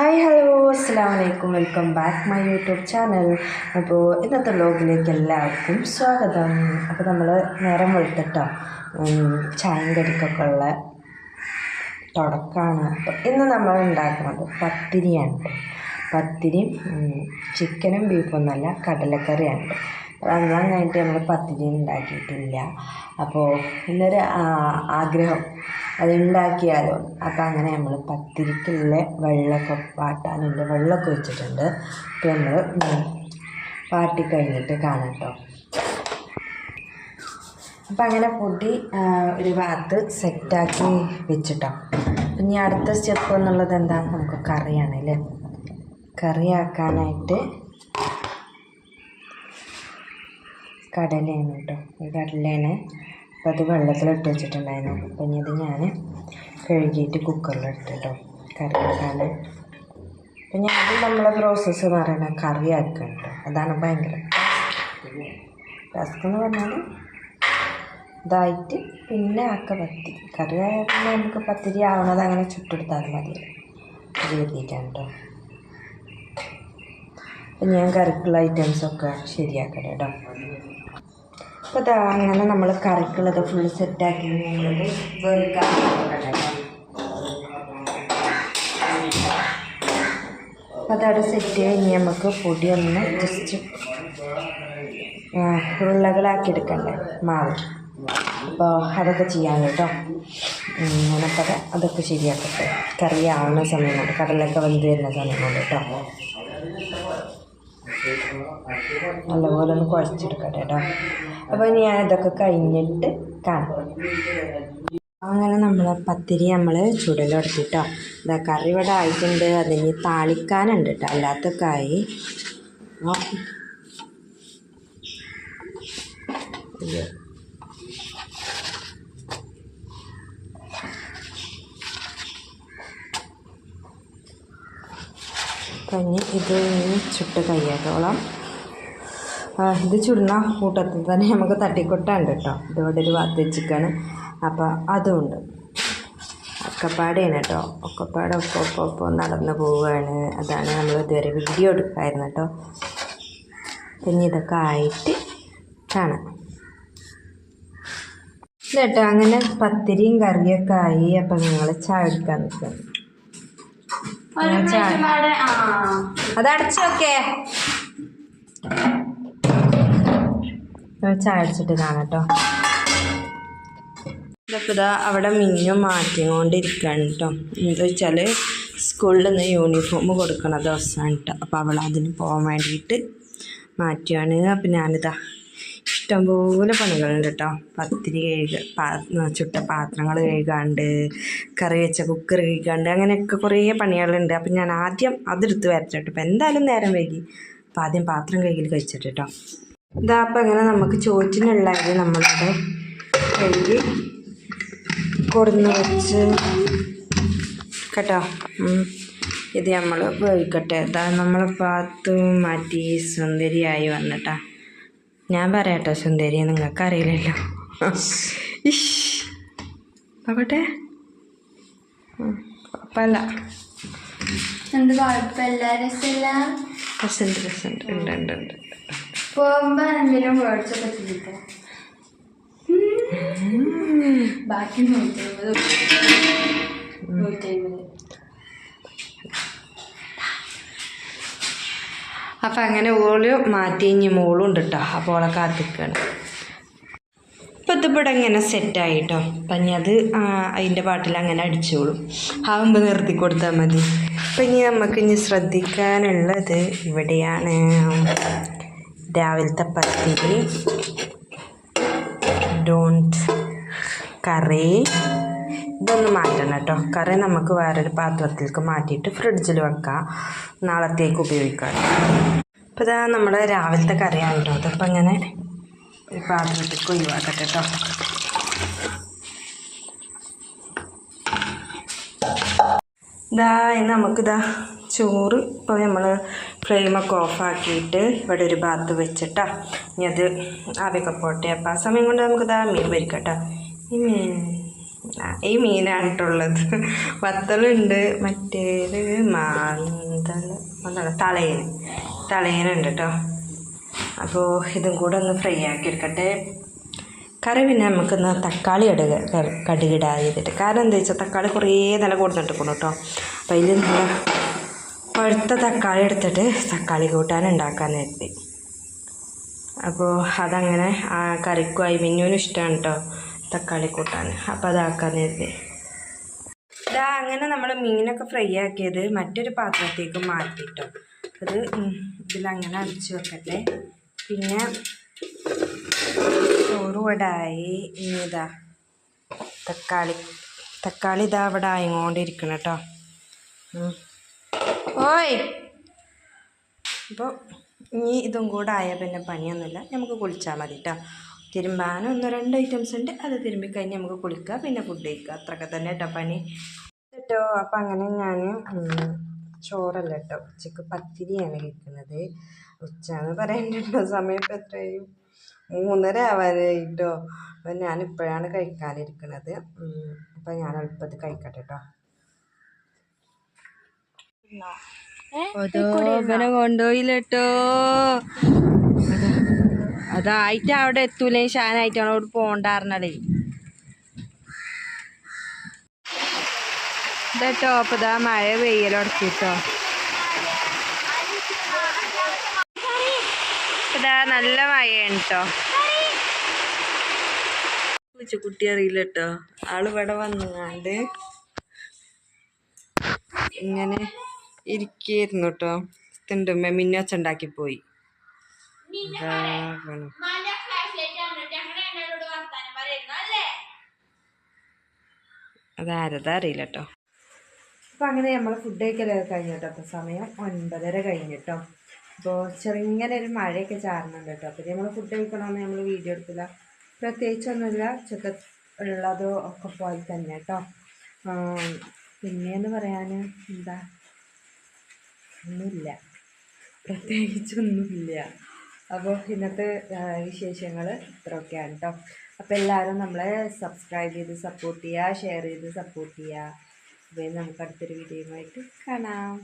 Hi hello അസ്സാം വലൈക്കും welcome back my YouTube channel അപ്പോൾ ഇന്നത്തെ വ്ലോഗിലേക്ക് എല്ലാവർക്കും സ്വാഗതം. അപ്പോൾ നമ്മൾ നേരം വെളുത്തിട്ടോ. ചായം കടിക്കൊക്കെ ഉള്ള തുടക്കമാണ് അപ്പോൾ ഇന്ന് നമ്മൾ ഉണ്ടാക്കുന്നത് പത്തിരിയാണ്. പത്തിരിയും ചിക്കനും ബീഫും നല്ല കടലക്കറിയാണ്. അത് കഴിഞ്ഞിട്ട് നമ്മൾ പത്തിരി ഉണ്ടാക്കിയിട്ടില്ല. അപ്പോൾ ഇന്നൊരു ആഗ്രഹം. അത് ഉണ്ടാക്കിയാലോ അപ്പോൾ അങ്ങനെ നമ്മൾ പത്തിരിക്കുള്ള വെള്ളമൊക്കെ വാട്ടാനുണ്ട്. വെള്ളമൊക്കെ വെച്ചിട്ടുണ്ട് അപ്പോൾ നമ്മൾ വാട്ടി കഴിഞ്ഞിട്ട് കാണാം കേട്ടോ അപ്പം അങ്ങനെ പൊടി ഒരു ഭാഗത്ത് സെറ്റാക്കി വെച്ചിട്ടോ. ഇനി അടുത്ത സ്റ്റെപ്പ് എന്നുള്ളത് എന്താ നമുക്ക് കറിയാണ് അല്ലേ? കറിയാക്കാനായിട്ട് കടലയാണ് കേട്ടോ ഈ കടലയാണ് അപ്പോൾ അത് വെള്ളത്തിലിട്ട് വെച്ചിട്ടുണ്ടായിരുന്നു. അപ്പം ഇനി ഇത് ഞാൻ കഴുകിയിട്ട് കുക്കറിലിട്ട് കേട്ടോ കറി വെക്കാൻ അപ്പം ഞാൻ അത് നമ്മളെ പ്രോസസ്സ് എന്ന് പറയുന്നത് കറി ആക്കുന്നുണ്ട് അതാണ് ഭയങ്കര ടാസ്ക് എന്ന് പറഞ്ഞാൽ ഇതായിട്ട് പിന്നെ ആക്ക പത്തി. കറി ആയാൽ നമുക്ക് പത്തിരി ആവണത് അങ്ങനെ ചുട്ടെടുത്താൽ മതി. അത് എഴുതിയിട്ടാണ് കേട്ടോ അപ്പം ഞാൻ കറിക്കുള്ള ഐറ്റംസൊക്കെ ശരിയാക്കട്ടെ കേട്ടോ അപ്പോൾ ഇതാ അങ്ങനെ നമ്മൾ കറിക്കുള്ളത് ഫുൾ സെറ്റാക്കി ഞങ്ങളത് കേട്ടോ അപ്പോൾ അതവിടെ സെറ്റ് കഴിഞ്ഞ് നമുക്ക് പൊടി ഒന്ന് ജസ്റ്റ് ഉരുളകളാക്കി എടുക്കണ്ടേ മാവ്. അപ്പോൾ അതൊക്കെ ചെയ്യാൻ കേട്ടോ. അത് അതൊക്കെ ശരിയാക്കട്ടെ. കറിയാവുന്ന സമയം കൊണ്ട് കടലൊക്കെ വെന്ത് വരുന്ന സമയം കൊണ്ട് കേട്ടോ. നല്ലപോലെ ഒന്ന് കുഴച്ചെടുക്കട്ടെ കേട്ടോ അപ്പോൾ ഞാൻ ഇതൊക്കെ കഴിഞ്ഞിട്ട് കാണാം. അങ്ങനെ നമ്മൾ പത്തിരി നമ്മൾ ചുടലെടുത്തിട്ടോ. ഇതാ കറി ഇവിടെ ആയിട്ടുണ്ട്. അതിന് താളിക്കാനുണ്ട് കേട്ടോ അല്ലാത്ത കായി ആ. കഞ്ഞി ഇത് ചുട്ട് കയ്യാക്കോളാം ഇത് ചുടുന്ന കൂട്ടത്തിൽ തന്നെ നമുക്ക് തട്ടിക്കൊട്ടാണ്ട് കേട്ടോ. ഇതോടെ ഒരു ഭാഗത്ത് വെച്ചിക്കാണ്. അപ്പോൾ അതുമുണ്ട് ഒക്കപ്പാടെയാണ് കേട്ടോ. ഒക്കപ്പാടെ ഒപ്പം ഒപ്പം ഒപ്പം നടന്നു പോവുകയാണ് അതാണ് നമ്മൾ ഇതുവരെ വീഡിയോ എടുക്കായിരുന്നു കേട്ടോ. പിന്നെ ഇതൊക്കെ ആയിട്ട് കാണാം. കേട്ടോ അങ്ങനെ പത്തിരിയും കറിയൊക്കെ ആയി. അപ്പം ഞങ്ങൾ ചായ എടുക്കാൻ നിൽക്കുന്നു അത് അടച്ചു നോക്കേ ചായ അടിച്ചിട്ട് കാണാം കേട്ടോ ഇതൊക്കെ ഇതാ അവിടെ മിന്നു മാറ്റിക്കൊണ്ടിരിക്കുകയാണ് കേട്ടോ എന്താ വെച്ചാൽ സ്കൂളിൽ നിന്ന് യൂണിഫോം കൊടുക്കണ ദിവസമാണ് കേട്ടോ അപ്പോൾ അവൾ അതിന് പോകാൻ വേണ്ടിയിട്ട് മാറ്റുകയാണ് അപ്പം ഞാനിതാ ഇഷ്ടംപോലെ പണികളുണ്ട് കേട്ടോ പത്തിരി കഴുക ചുട്ട പാത്രങ്ങൾ കഴുകാണ്ട് കറി വെച്ച കുക്കർ കഴുകാണ്ട് അങ്ങനെയൊക്കെ കുറേ പണികളുണ്ട്. അപ്പം ഞാൻ ആദ്യം അതെടുത്ത് വരട്ടെ. കേട്ടോ അപ്പം എന്തായാലും നേരം വൈകി. അപ്പം ആദ്യം പാത്രം കഴുകിൽ കഴിച്ചിട്ട് കേട്ടോ ഇതാ അപ്പം അങ്ങനെ നമുക്ക് ചോറ്റിനുള്ള അരി നമ്മളിവിടെ കഴുകി കൊടുന്ന് വെച്ച് കേട്ടോ. ഇത് നമ്മൾ വേവിക്കട്ടെ. ഇതാ നമ്മൾ പാത്തും മാറ്റി സുന്ദരിയായി വന്നിട്ടാ. ഞാൻ പറയാട്ടോ സുന്ദരി നിങ്ങൾക്ക് അറിയില്ലല്ലോ ഇഷ്. നോക്കട്ടെ. കുഴപ്പമില്ല. എന്ത് കുഴപ്പമില്ല രസമില്ല രസമുണ്ട് രസമുണ്ട് ഉണ്ട് ഉണ്ട് ഉണ്ട്. പോകുമ്പോൾ എന്തെങ്കിലും മേടിച്ചൊക്കെ ചെയ്തിട്ട് ബാക്കി നൂറ്റി അമ്പത് നൂറ്റി അമ്പത് അപ്പം അങ്ങനെ ഓൾ മാറ്റി കഴിഞ്ഞ് മോളും ഉണ്ട് കേട്ടോ അപ്പോൾ ഓളെ കാത്തിക്കാണ്. ഇപ്പം ഇതിവിടെ ഇങ്ങനെ സെറ്റായിട്ടോ അപ്പം ഇനി അത് അതിന്റെ പാട്ടിൽ അങ്ങനെ അടിച്ചോളും. ആകുമ്പോൾ നിർത്തി കൊടുത്താൽ മതി. അപ്പം ഇനി നമുക്ക് ഇനി ശ്രദ്ധിക്കാനുള്ളത് ഇവിടെയാണ്. രാവിലത്തെ പത്തിരി. ഡോണ്ട് കറി. ഇതൊന്ന് മാറ്റണം കേട്ടോ. കറി നമുക്ക് വേറൊരു പാത്രത്തിലേക്ക് മാറ്റിയിട്ട് ഫ്രിഡ്ജിൽ വെക്കാം. നാളത്തേക്ക് ഉപയോഗിക്കാം. അപ്പോൾ ഇതാ നമ്മുടെ രാവിലത്തെ കറിയാണ് കേട്ടോ അതപ്പോൾ ഇങ്ങനെ ഒരു പാത്രത്തിലേക്ക് ഒഴിവാക്കട്ടെ കേട്ടോ. ഇതാ നമുക്കിതാ ചോറ് ഇപ്പോൾ നമ്മൾ ഫ്ലെയിമൊക്കെ ഓഫാക്കിയിട്ട് ഇവിടെ ഒരു ഭാഗത്ത് വെച്ചിട്ടാ. ഇനി അത് ആവിയൊക്കെ പോട്ടെ. അപ്പോൾ ആ സമയം കൊണ്ട് നമുക്കിതാ മീൻ പൊരിക്കട്ടോ ഈ മീൻ ഈ മീനാണ് കേട്ടുള്ളത് വത്തലുണ്ട് മറ്റേത് മാന്തൽ തളയൻ തളയനുണ്ട് കേട്ടോ അപ്പോൾ ഇതും കൂടെ ഒന്ന് ഫ്രൈ ആക്കി എടുക്കട്ടെ. കറി പിന്നെ നമുക്കൊന്ന് തക്കാളി കടുക് കടുകിടാ ചെയ്തിട്ട്. കാരണം എന്താ വെച്ചാൽ തക്കാളി കുറേ നില കൊടുത്തിട്ടിരിക്കണം കേട്ടോ അപ്പോൾ അതിൽ നല്ല പഴുത്ത തക്കാളി എടുത്തിട്ട് തക്കാളി കൂട്ടാൻ ഉണ്ടാക്കാൻ അപ്പോൾ അതങ്ങനെ ആ കറിക്കുമായി മിന്നുവിനും ഇഷ്ടമാണ് കേട്ടോ തക്കാളി കൂട്ടാൻ. അപ്പോൾ അതാക്കാൻ എത്തി ഇതാ അങ്ങനെ നമ്മൾ മീനൊക്കെ ഫ്രൈ ആക്കിയത് മറ്റൊരു പാത്രത്തേക്ക് മാറ്റിട്ടോ. അത് ഇതിലങ്ങനെ അടിച്ച് വെക്കട്ടെ. പിന്നെ ചോറ് ഇനി ഇതാ തക്കാളി തക്കാളി ഇതാ അവിടെ ആയിക്കൊണ്ടിരിക്കണം കേട്ടോ ഓയ്! അപ്പോൾ ഇനി ഇതും കൂടെ ആയാൽ പിന്നെ പണിയൊന്നുമില്ല. നമുക്ക് കുളിച്ചാൽ മതി കേട്ടോ തിരുമ്പാനും ഒന്ന് രണ്ട് ഐറ്റംസ് ഉണ്ട്. അത് തിരുമ്പി കഴിഞ്ഞ് നമുക്ക് കുളിക്കുക പിന്നെ ഫുഡ് കഴിക്കുക അത്രയൊക്കെ തന്നെ കേട്ടോ പനി കേട്ടോ അപ്പം അങ്ങനെ ഞാൻ ചോറല്ല കേട്ടോ ഉച്ചയ്ക്ക് പത്തിരിയാണ് കഴിക്കുന്നത്. ഉച്ച എന്ന് പറയാനുണ്ടോ സമയം ഇപ്പം എത്രയും മൂന്നര ആവാനായിട്ടോ അപ്പം ഞാനിപ്പോഴാണ് കഴിക്കാനിരിക്കുന്നത്. അപ്പം ഞാൻ എളുപ്പത്തിൽ കഴിക്കട്ടെ കേട്ടോ ഓരോ കൊണ്ടുപോയില്ലട്ടോ അതായിട്ട് അവിടെ എത്തൂലേ ഷാനായിട്ടാണ് അവിടെ പോണ്ടാർന്നടേ ഇതട്ടോ ഇതാ മഴ വെയ്യലുടക്കിട്ടോ ഇതാ നല്ല മഴയാണ് കേട്ടോ കുട്ടി അറിയില്ല കേട്ടോ ഇവിടെ വന്നാണ്ട് ഇങ്ങനെ ഇരിക്കായിരുന്നു കേട്ടോ തിണ്ടുമ്മ മിന്നോച്ചുണ്ടാക്കി പോയി. അതാരതാ അറിയില്ല കേട്ടോ അപ്പം അങ്ങനെ നമ്മൾ ഫുഡ് കഴിക്കലൊക്കെ കഴിഞ്ഞു കേട്ടോ അപ്പോൾ സമയം ഒൻപതര കഴിഞ്ഞിട്ടോ? അപ്പോൾ ചെറുങ്ങനെ ഒരു മഴയൊക്കെ ചാറുന്നുണ്ട് കേട്ടോ അപ്പോൾ നമ്മൾ ഫുഡ് കഴിക്കണമെന്ന് നമ്മൾ വീഡിയോ എടുക്കില്ല പ്രത്യേകിച്ചൊന്നുമില്ല. ചെക്ക ഉള്ളതോ ഒക്കെ പോലെ തന്നെ കേട്ടോ പിന്നെയെന്ന് പറയാൻ എന്താ? ഒന്നുമില്ല. പ്രത്യേകിച്ചൊന്നുമില്ല. അപ്പോൾ ഇന്നത്തെ വിശേഷങ്ങൾ ഇത്രയൊക്കെയാണ് കേട്ടോ അപ്പോൾ എല്ലാവരും നമ്മളെ സബ്സ്ക്രൈബ് ചെയ്ത് സപ്പോർട്ട് ചെയ്യുക ഷെയർ ചെയ്ത് സപ്പോർട്ട് ചെയ്യുക. അപ്പോൾ നമുക്ക് അടുത്തൊരു വീഡിയോയുമായിട്ട് കാണാം.